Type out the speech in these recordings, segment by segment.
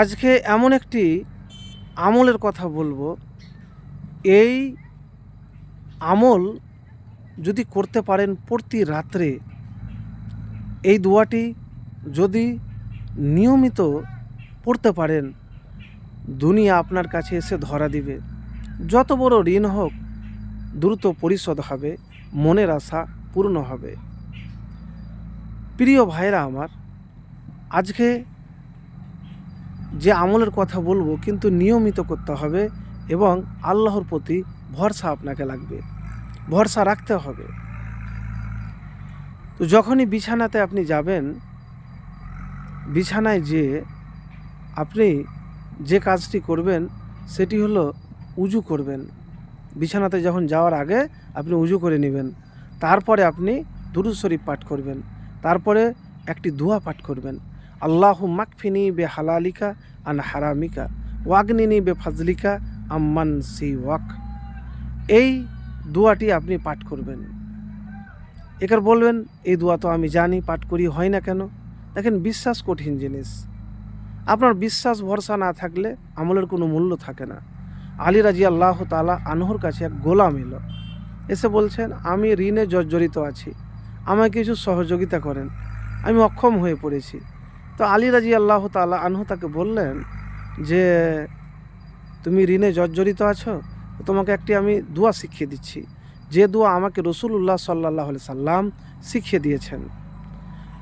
আজকে এমন একটি আমলের কথা বলব। এই আমল যদি করতে পারেন প্রতি রাত্রে, এই দোয়াটি যদি নিয়মিত পড়তে পারেন, দুনিয়া আপনার কাছে এসে ধরা দিবে। যত বড় ঋণ হোক, দ্রুত পরিশোধ হবে, মনের আশা পূর্ণ হবে। প্রিয় ভাইরা আমার, আজকে যে আমলের কথা বলব কিন্তু নিয়মিত করতে হবে এবং আল্লাহর প্রতি ভরসা আপনাকে লাগবে। ভরসা রাখতে হবে। তো যখনই বিছানাতে আপনি যাবেন, বিছানায় যে আপনি যে কাজটি করবেন, সেটি হলো উজু করবেন। বিছানাতে যখন যাওয়ার আগে আপনি উজু করে নেবেন। তারপরে আপনি দুরুদ শরীফ পাঠ করবেন। তারপরে একটি দোয়া পাঠ করবেন। আল্লাহ মাকফিনি বে হালালিকা আন হারামিকা, ওয়াগনিনি বে ফাজলিকা আম্মান সি ওয়াক এই দোয়াটি আপনি পাঠ করবেন। এবার বলবেন, এই দোয়া তো আমি জানি, পাঠ করি, হয় না কেন? দেখেন, বিশ্বাস কঠিন জিনিস। আপনার বিশ্বাস, ভরসা না থাকলে আমলের কোনো মূল্য থাকে না। আলী রাজি আল্লাহ তালা আনহর কাছে এক গোলাম এলো। এসে বলছেন, আমি ঋণে জর্জরিত আছি। আমায় কিছু সহযোগিতা করেন। আমি অক্ষম হয়ে পড়েছি। তো আলী রাজি আল্লাহ তালা আনহু তাকে বললেন যে, তুমি ঋণে জর্জরিত আছো তোমাকে একটি আমি দোয়া শিখিয়ে দিচ্ছি। যে দোয়া আমাকে রসুল্লাহ সাল্লাহ সাল্লাম শিখিয়ে দিয়েছেন।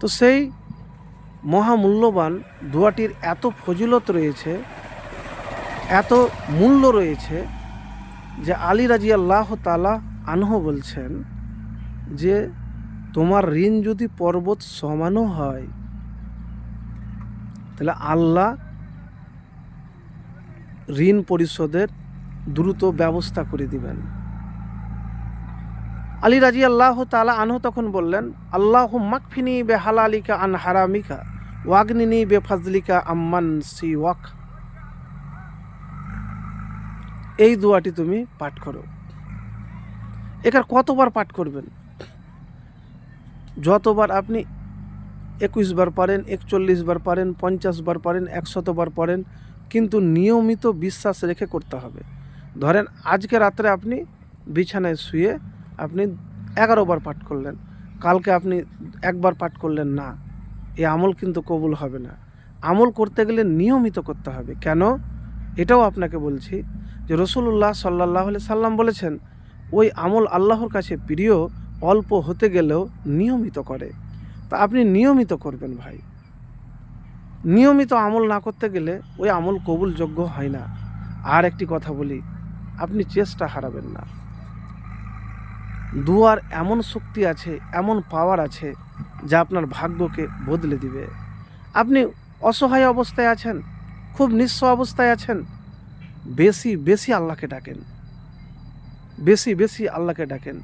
তো সেই মহামূল্যবান দোয়াটির এত ফজিলত রয়েছে, এত মূল্য রয়েছে যে আলী রাজি আল্লাহ তালা আনহ বলছেন যে, তোমার ঋণ যদি পর্বত সমানও হয় তাহলে আল্লাহ ঋণ পরিশোধের দ্রুত ব্যবস্থা করে দিবেন। আলী রাজি আল্লাহ তালা আনহ তখন বললেন আল্লাহ মাকফিনি বে হালালিকা আন হারামিকা ওয়াগনিনি বে ফাজলিকা আম্মান সি ওয়াক এই দোয়াটি তুমি পাঠ করো। এখানে কতবার পাঠ করবেন? যতবার আপনি একুশ বার পারেন, একচল্লিশ বার পারেন, পঞ্চাশ বার পারেন একশতবার পারেন, কিন্তু নিয়মিত বিশ্বাস রেখে করতে হবে। ধরেন আজকে রাত্রে আপনি বিছানায় শুয়ে আপনি এগারো বার পাঠ করলেন, কালকে আপনি একবার পাঠ করলেন না এই আমল কিন্তু কবুল হবে না। আমল করতে গেলে নিয়মিত করতে হবে। কেন? এটাও আপনাকে বলছি যে রসুল্লাহ সাল্লাহ সাল্লাম বলেছেন, ওই আমল আল্লাহর কাছে প্রিয়, অল্প হতে গেলেও নিয়মিত করে। তা আপনি নিয়মিত করবেন ভাই। নিয়মিত আমল না করতে গেলে ওই আমল কবুলযোগ্য হয় না। আর একটি কথা বলি, আপনি চেষ্টা হারাবেন না। দুয়ার এমন শক্তি আছে, এমন পাওয়ার আছে, যা আপনার ভাগ্যকে বদলে দিবে। আপনি অসহায় অবস্থায় আছেন, খুব নিঃস্ব অবস্থায় আছেন, বেশি বেশি আল্লাহকে ডাকেন। বেশি বেশি আল্লাহকে ডাকেন।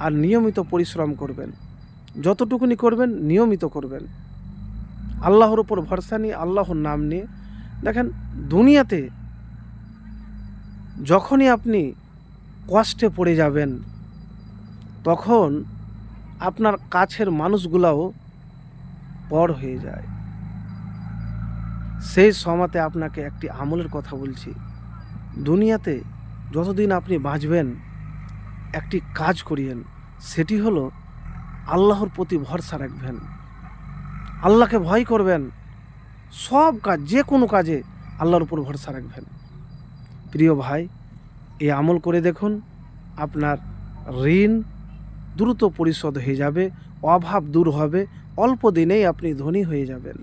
আর নিয়মিত পরিশ্রম করবেন। যতটুকুনি করবেন, নিয়মিত করবেন। আল্লাহর উপর ভরসা নিয়ে, আল্লাহর নাম নিয়ে। দেখেন, দুনিয়াতে যখনই আপনি কষ্টে পড়ে যাবেন, তখন আপনার কাছের মানুষগুলাও পর হয়ে যায়। সেই সমাতে আপনাকে একটি আমলের কথা বলছি। দুনিয়াতে যতদিন আপনি বাঁচবেন, একটি কাজ করিয়েন, সেটি হলো আল্লাহর প্রতি ভরসা রাখবেন। আল্লাহকে ভয় করবেন। সব কাজ, যে কোনো কাজে আল্লাহর উপর ভরসা রাখবেন। প্রিয় ভাই, এ আমল করে দেখুন, আপনার ঋণ দ্রুত পরিশোধ হয়ে যাবে, অভাব দূর হবে, অল্প দিনেই আপনি ধনী হয়ে যাবেন।